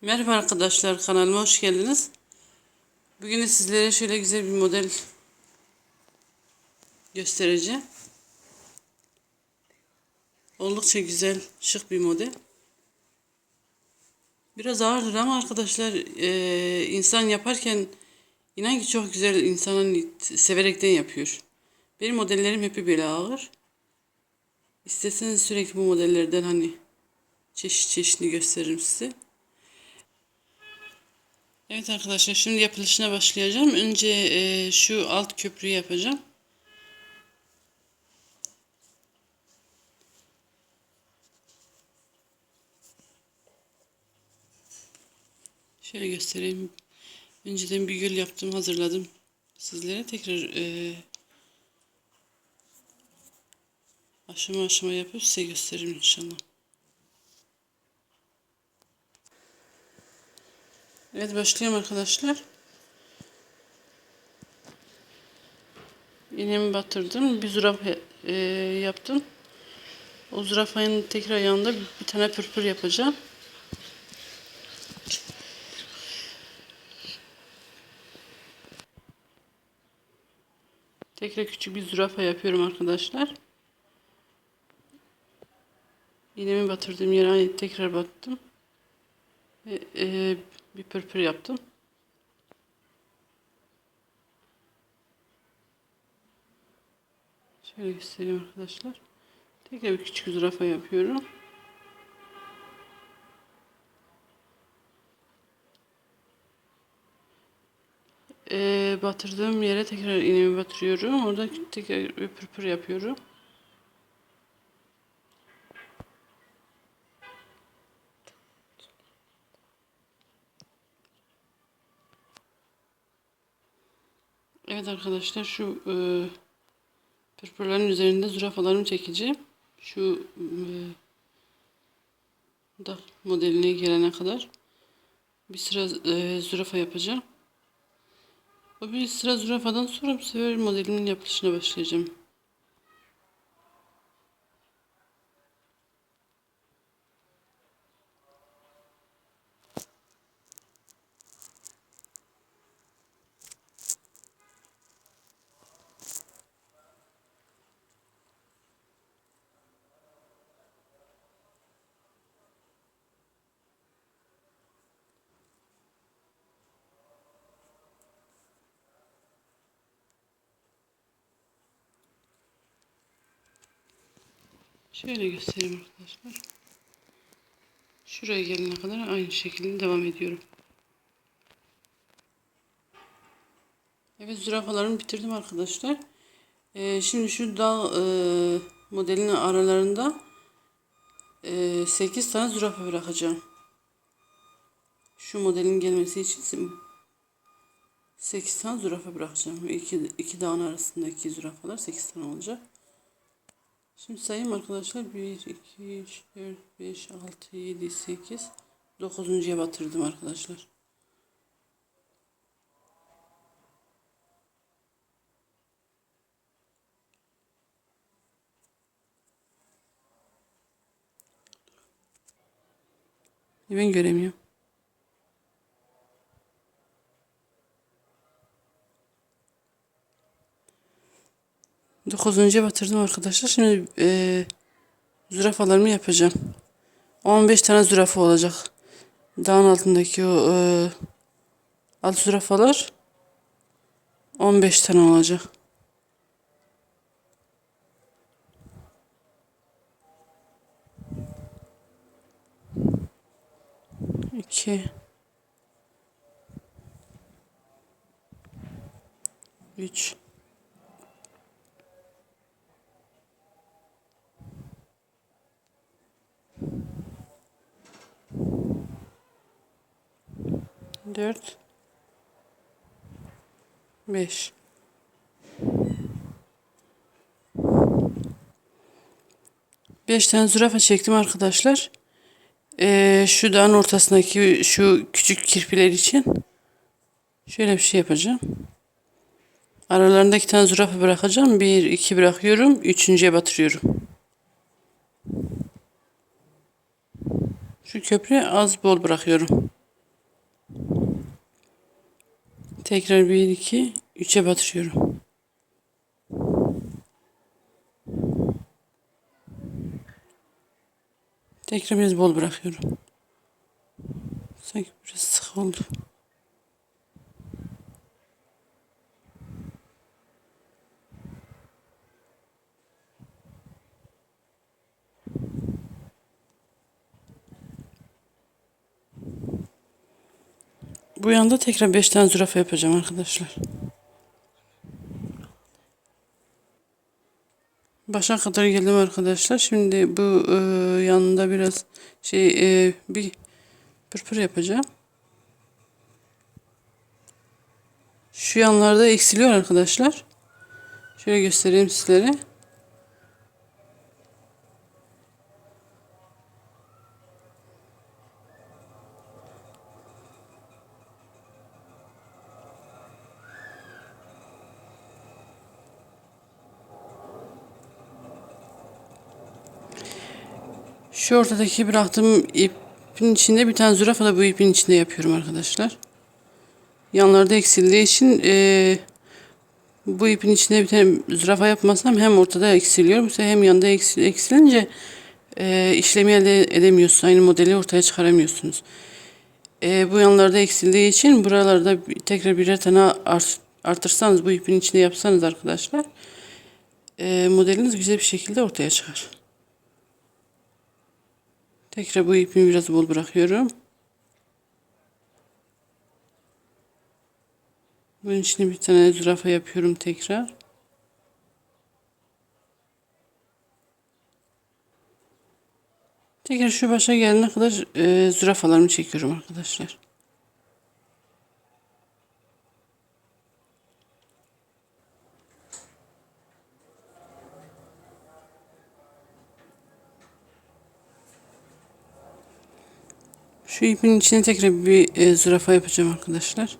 Merhaba arkadaşlar kanalıma hoş geldiniz. Bugün de sizlere şöyle güzel bir model göstereceğim. Oldukça güzel, şık bir model. Biraz ağırdır ama arkadaşlar eee, insan yaparken inan ki çok güzel insanın severekten yapıyor. Benim modellerim hep böyle ağır. İsterseniz sürekli bu modellerden hani çeşit çeşitli gösteririm size. Evet arkadaşlar şimdi yapılışına başlayacağım. Önce e, şu alt köprüyü yapacağım. Şöyle göstereyim. Önceden bir gül yaptım, hazırladım sizlere. Tekrar e, aşama aşama yapıp size gösteririm inşallah. Evet başlayalım arkadaşlar. İğnemi batırdım. Bir zürafa e, yaptım. O zürafanın tekrar yanında bir, tane pırpır yapacağım. Tekrar küçük bir zürafa yapıyorum arkadaşlar. İğnemi batırdığım yere tekrar battım. Ve, e, bir pırpır yaptım. Şöyle göstereyim arkadaşlar. Tekrar bir küçük zürafa yapıyorum. Ee, batırdığım yere tekrar iğnemi batırıyorum. Orada tekrar bir pırpır yapıyorum. Evet arkadaşlar şu e, pırpırların üzerinde zürafalarımı çekeceğim. Şu e, da modeline gelene kadar bir sıra e, zürafa yapacağım. O bir sıra zürafadan sonra bu sefer modelimin yapılışına başlayacağım. Şöyle göstereyim arkadaşlar. Şuraya gelene kadar aynı şekilde devam ediyorum. Evet zürafalarımı bitirdim arkadaşlar. Ee, şimdi şu dağ e, modelinin aralarında e, 8 tane zürafa bırakacağım. Şu modelin gelmesi için 8 tane zürafa bırakacağım. İki, iki dağın arasındaki zürafalar 8 tane olacak. Şimdi sayayım arkadaşlar. 1, 2, 3, 4, 5, 6, 7, 8, 9.ya batırdım arkadaşlar. Ben göremiyorum. Dokuzuncuya batırdım arkadaşlar. Şimdi e, zürafalarımı yapacağım. 15 tane zürafa olacak. Dağın altındaki o e, alt zürafalar 15 tane olacak. İki. Üç. Dört. Beş. Beş tane zürafa çektim arkadaşlar. Ee, şu dağın ortasındaki şu küçük kirpiler için şöyle bir şey yapacağım. Aralarında iki tane zürafa bırakacağım. Bir, iki bırakıyorum. Üçüncüye batırıyorum. Şu köprüye az bol bırakıyorum. Tekrar 1 2 3'e batırıyorum. Tekrar biraz bol bırakıyorum. Sanki biraz sık oldu. Bu yanda tekrar 5 tane zürafa yapacağım arkadaşlar. Başa kadar geldim arkadaşlar. Şimdi bu e, yanında biraz şey e, bir pırpır yapacağım. Şu yanlarda eksiliyor arkadaşlar. Şöyle göstereyim sizlere. Şu ortadaki bıraktığım ipin içinde bir tane zürafa da bu ipin içinde yapıyorum arkadaşlar. Yanlarda eksildiği için e, bu ipin içinde bir tane zürafa yapmasam hem ortada eksiliyor hem yanında eksil, eksilince e, işlemi elde edemiyorsunuz. Aynı modeli ortaya çıkaramıyorsunuz. E, bu yanlarda eksildiği için buralarda tekrar birer tane art, artırsanız bu ipin içinde yapsanız arkadaşlar e, modeliniz güzel bir şekilde ortaya çıkar. Tekrar bu ipimi biraz bol bırakıyorum. Bunun içine bir tane zürafa yapıyorum tekrar. Tekrar şu başa gelene kadar e, zürafalarımı çekiyorum arkadaşlar. Şu ipin içine tekrar bir e, zürafa yapacağım arkadaşlar.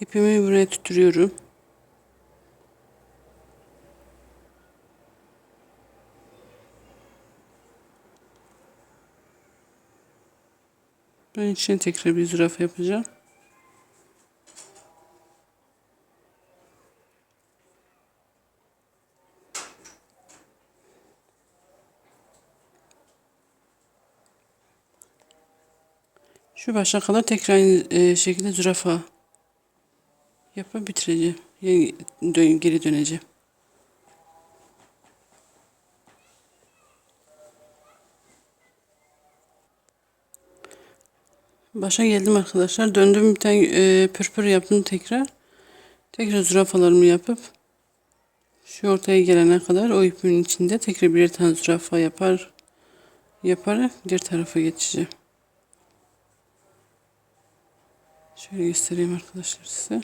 İpimi buraya tutturuyorum. Ben içine tekrar bir zürafa yapacağım. Şu başa kadar tekrar aynı e, şekilde zürafa yapıp bitireceğim. Yani dön, geri döneceğim. Başa geldim arkadaşlar. Döndüm bir tane e, pırpır yaptım tekrar. Tekrar zürafalarımı yapıp şu ortaya gelene kadar o ipin içinde tekrar bir tane zürafa yapar yaparak diğer tarafa geçeceğim. Şöyle göstereyim arkadaşlar size.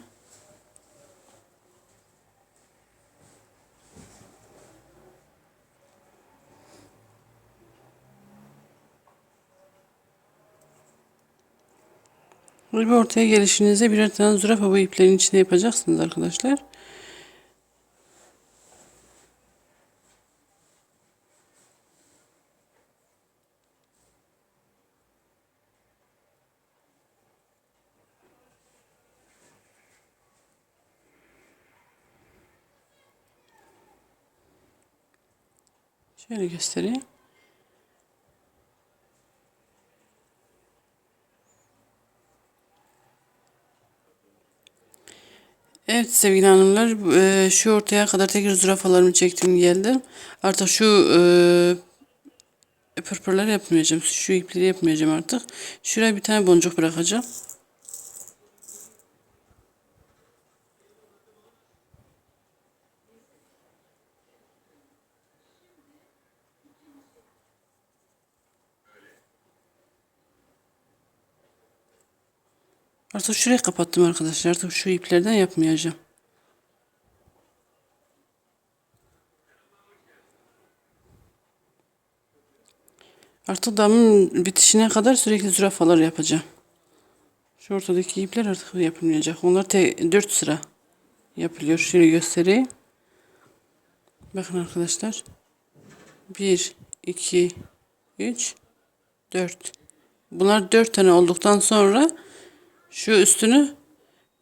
Bir ortaya gelişinizde birer tane zürafa bu iplerin içine yapacaksınız arkadaşlar. Şöyle göstereyim. Evet sevgili hanımlar e, şu ortaya kadar tekrar zürafalarımı çektim geldim. Artık şu e, pırpırları yapmayacağım. Şu ipleri yapmayacağım artık. Şuraya bir tane boncuk bırakacağım. Artık şurayı kapattım arkadaşlar. Artık şu iplerden yapmayacağım. Artık damın bitişine kadar sürekli zürafalar yapacağım. Şu ortadaki ipler artık yapılmayacak. Onlar te 4 sıra yapılıyor. Şöyle göstereyim. Bakın arkadaşlar. 1, 2, 3, 4. Bunlar dört tane olduktan sonra şu üstünü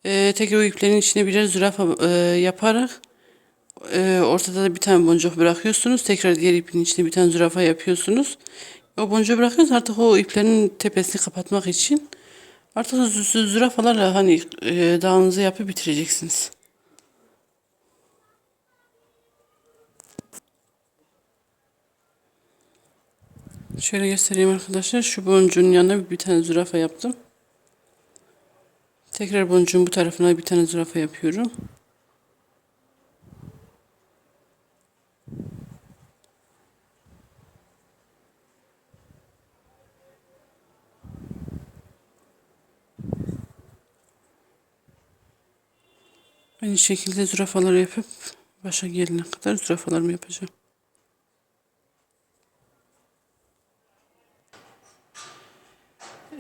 e, tekrar o iplerin içine birer zürafa e, yaparak e, ortada da bir tane boncuk bırakıyorsunuz. Tekrar diğer ipin içine bir tane zürafa yapıyorsunuz. O boncuğu bırakıyorsunuz artık o iplerin tepesini kapatmak için. Artık zü- zü- zürafalarla hani e, dağınızı yapıp bitireceksiniz. Şöyle göstereyim arkadaşlar. Şu boncuğun yanına bir tane zürafa yaptım. Tekrar boncuğun bu tarafına bir tane zürafa yapıyorum. Aynı şekilde zürafalar yapıp başa gelene kadar zürafalarımı yapacağım.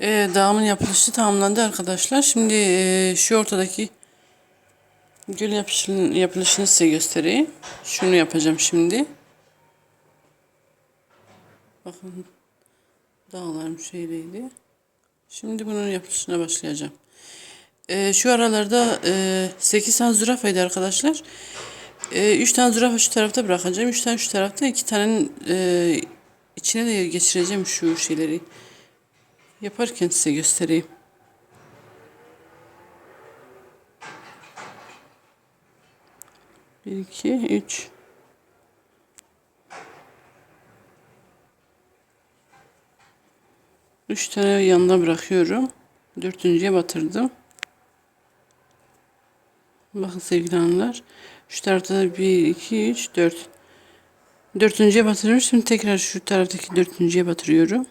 Ee, dağımın yapılışı tamamlandı arkadaşlar. Şimdi e, şu ortadaki gül yapışının, yapılışını size göstereyim. Şunu yapacağım şimdi. Bakın dağlarım şöyleydi. Şimdi bunun yapılışına başlayacağım. Ee, şu aralarda e, 8 tane zürafaydı arkadaşlar. E, 3 tane zürafa şu tarafta bırakacağım. 3 tane şu tarafta. 2 tanenin e, içine de geçireceğim şu şeyleri. Yaparken size göstereyim. Bir, iki, üç. Üç tane yanına bırakıyorum. Dördüncüye batırdım. Bakın sevgili hanımlar. Şu tarafta da 1, 2, 3, 4. Dördüncüye batırıyorum. Şimdi tekrar şu taraftaki dördüncüye batırıyorum.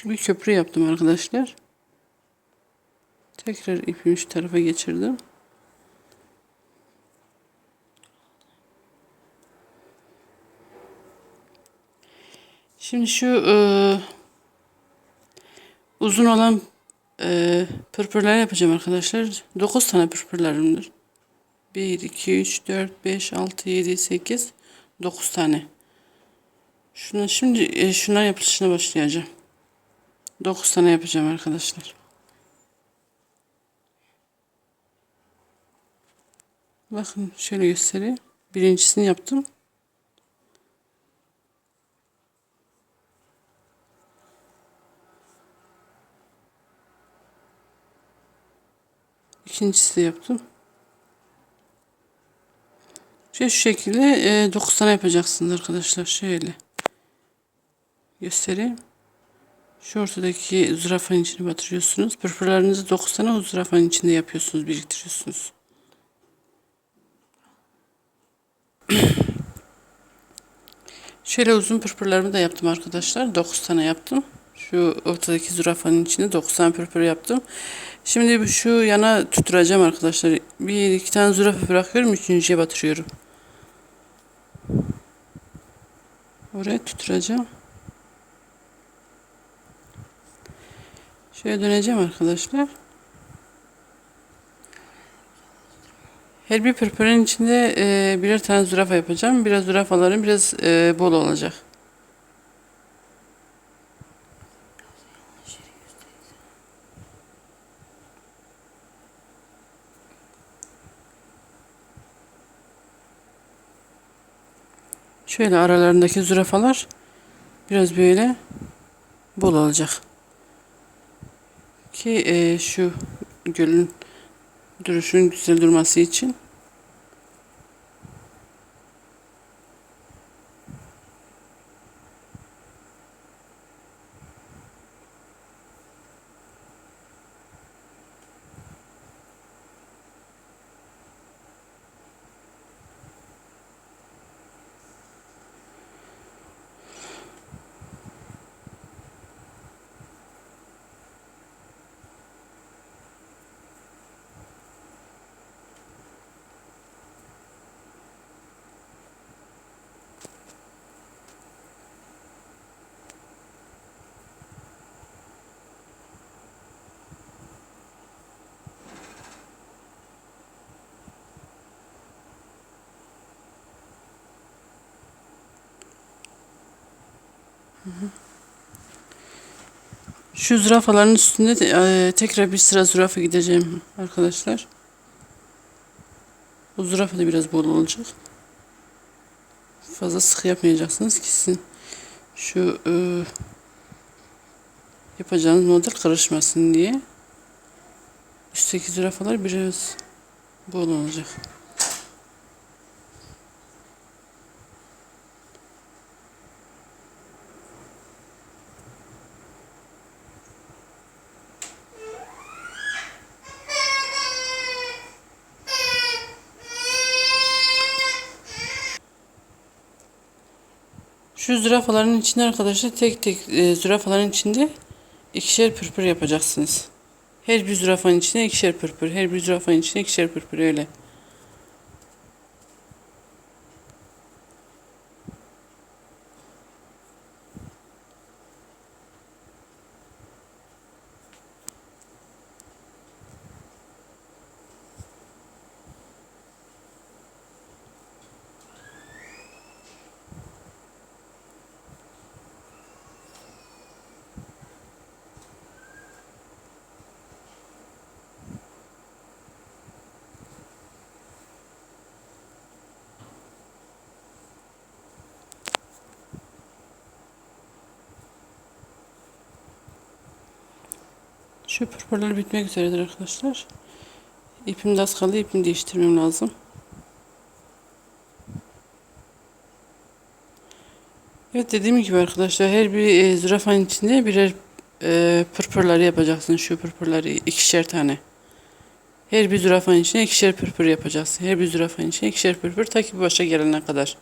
Küçük bir köprü yaptım arkadaşlar. Tekrar ipimi şu tarafa geçirdim. Şimdi şu e, uzun olan e, pırpırlar yapacağım arkadaşlar. 9 tane pırpırlarımdır. 1, 2, 3, 4, 5, 6, 7, 8, 9 tane. Şuna şimdi e, şunlar yapılışına başlayacağım. 9 tane yapacağım arkadaşlar. Bakın şöyle göstereyim. Birincisini yaptım. İkincisi de yaptım. Şöyle şu şekilde e, 9 tane yapacaksınız arkadaşlar. Şöyle göstereyim. Şu ortadaki zürafanın içine batırıyorsunuz. Pırpırlarınızı 9 tane o zürafanın içinde yapıyorsunuz, biriktiriyorsunuz. Şöyle uzun pırpırlarımı da yaptım arkadaşlar. 9 tane yaptım. Şu ortadaki zürafanın içinde 9 tane pırpır yaptım. Şimdi şu yana tutturacağım arkadaşlar. Bir iki tane zürafa bırakıyorum. Üçüncüye batırıyorum. Oraya tutturacağım. Şöyle döneceğim arkadaşlar. Her bir pırpırın içinde e, birer tane zürafa yapacağım. Biraz zürafaların biraz e, bol olacak. Şöyle aralarındaki zürafalar biraz böyle bol olacak. Ki e, şu gölün duruşun güzel durması için. Şu zürafaların üstünde de, e, tekrar bir sıra zürafa gideceğim arkadaşlar. Bu zürafa da biraz bol olacak. Fazla sık yapmayacaksınız ki sizin şu e, yapacağınız model karışmasın diye. Üstteki zürafalar biraz bol olacak. Şu zürafaların içinde arkadaşlar tek tek e, zürafaların içinde ikişer pırpır yapacaksınız. Her bir zürafanın içine ikişer pırpır, her bir zürafanın içine ikişer pırpır öyle. Şu pırpırlar bitmek üzeredir arkadaşlar. İpim de az kaldı. İpimi değiştirmem lazım. Evet dediğim gibi arkadaşlar her bir e, zürafanın içinde birer e, pırpırları yapacaksın. Şu pırpırları ikişer tane. Her bir zürafanın içine ikişer pırpır yapacaksın. Her bir zürafanın içine ikişer pırpır ta ki başa gelene kadar.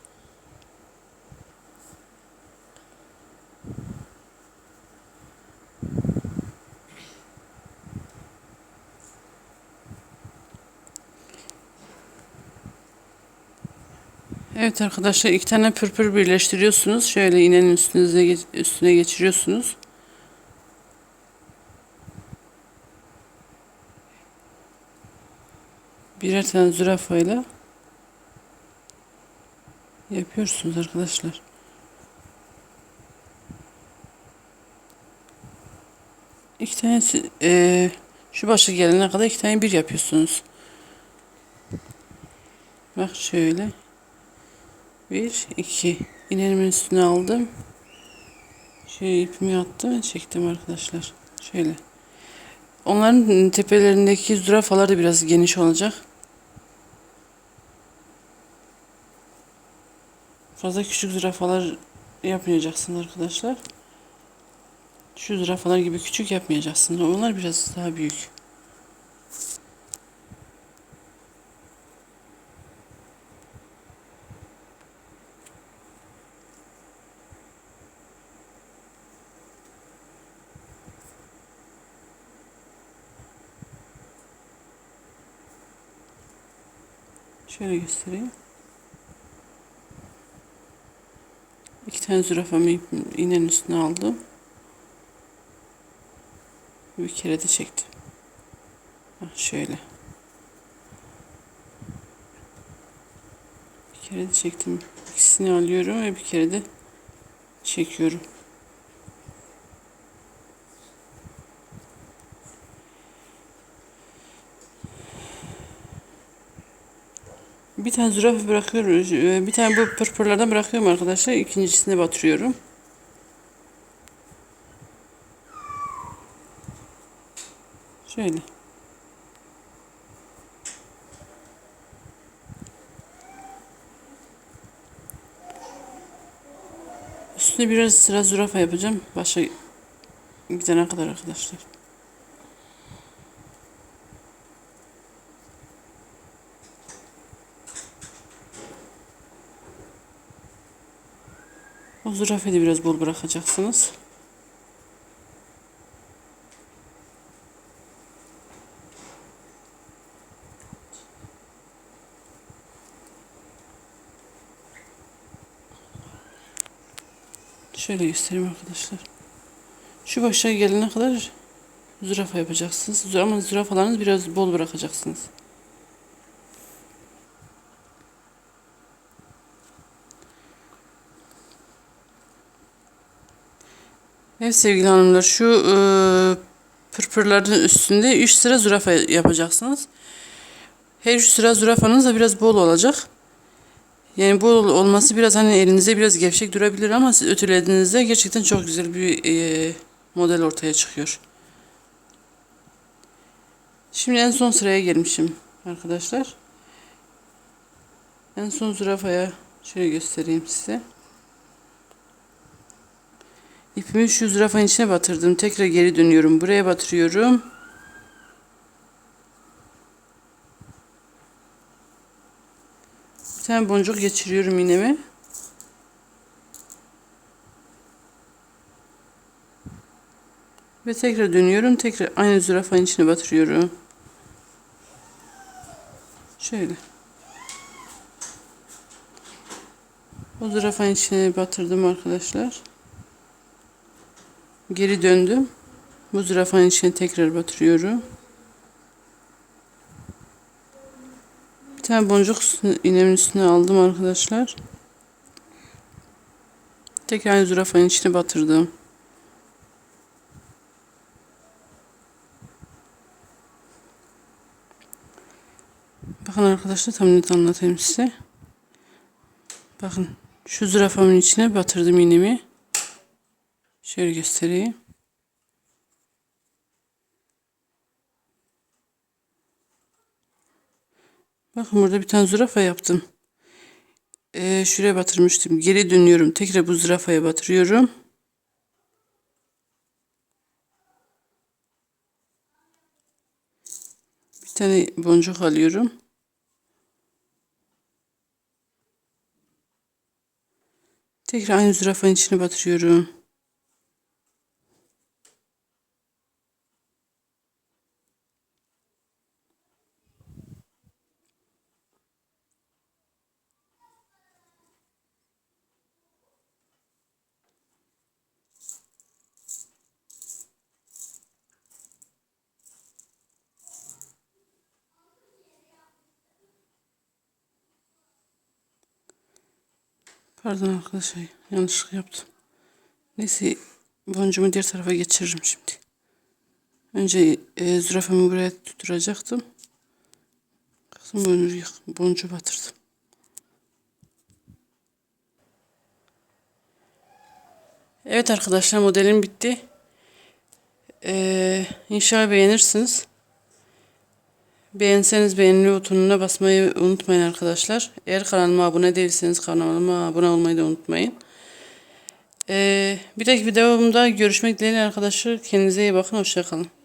Evet arkadaşlar iki tane pırpır birleştiriyorsunuz. Şöyle iğnenin üstünüze üstüne geçiriyorsunuz. Birer tane zürafayla yapıyorsunuz arkadaşlar. İki tanesi eee, şu başa gelene kadar iki tane bir yapıyorsunuz. Bak şöyle. Bir, iki. İğnenin üstüne aldım. Şöyle ipimi attım, çektim arkadaşlar. Şöyle. Onların tepelerindeki zürafalar da biraz geniş olacak. Fazla küçük zürafalar yapmayacaksınız arkadaşlar. Şu zürafalar gibi küçük yapmayacaksınız. Onlar biraz daha büyük. Şöyle göstereyim. İki tane zürafamı iğnenin üstüne aldım. Bir kere de çektim. Bak şöyle. Bir kere de çektim. İkisini alıyorum ve bir kere de çekiyorum. Bir tane zürafa bırakıyorum. Ee, Bir tane bu pırpırlardan bırakıyorum arkadaşlar. İkincisine batırıyorum. Şöyle. Üstüne biraz sıra zürafa yapacağım. Başa gidene kadar arkadaşlar. O zürafayı biraz bol bırakacaksınız. Şöyle göstereyim arkadaşlar. Şu başa gelene kadar zürafa yapacaksınız. Ama zürafalarınızı biraz bol bırakacaksınız. Evet sevgili hanımlar şu e, pırpırların üstünde 3 sıra zürafa yapacaksınız. Her 3 sıra zürafanız da biraz bol olacak. Yani bol olması biraz hani elinize biraz gevşek durabilir ama siz ötülediğinizde gerçekten çok güzel bir e, model ortaya çıkıyor. Şimdi en son sıraya gelmişim arkadaşlar. En son zürafaya şöyle göstereyim size. İpimi şu zürafanın içine batırdım. Tekrar geri dönüyorum. Buraya batırıyorum. Bir tane boncuk geçiriyorum iğnemi. Ve tekrar dönüyorum. Tekrar aynı zürafanın içine batırıyorum. Şöyle. O zürafanın içine batırdım arkadaşlar. Geri döndüm. Bu zürafanın içine tekrar batırıyorum. Bir tane boncuk iğnemin üstüne aldım arkadaşlar. Tekrar zürafanın içine batırdım. Bakın arkadaşlar tam net anlatayım size. Bakın şu zürafamın içine batırdım iğnemi. Şöyle göstereyim. Bakın burada bir tane zürafa yaptım. Ee, şuraya batırmıştım. Geri dönüyorum. Tekrar bu zürafaya batırıyorum. Bir tane boncuk alıyorum. Tekrar aynı zürafanın içine batırıyorum. Pardon arkadaşlar yanlışlık yaptım. Neyse boncuğumu diğer tarafa geçiririm şimdi. Önce e, zürafamı buraya tutturacaktım. Kızım boncuğu, boncuğu batırdım. Evet arkadaşlar modelim bitti. Ee, inşallah beğenirsiniz. Beğenseniz beğenili butonuna basmayı unutmayın arkadaşlar. Eğer kanalıma abone değilseniz kanalıma abone olmayı da unutmayın. Ee, bir dahaki videomda görüşmek dileğiyle arkadaşlar. Kendinize iyi bakın. Hoşçakalın.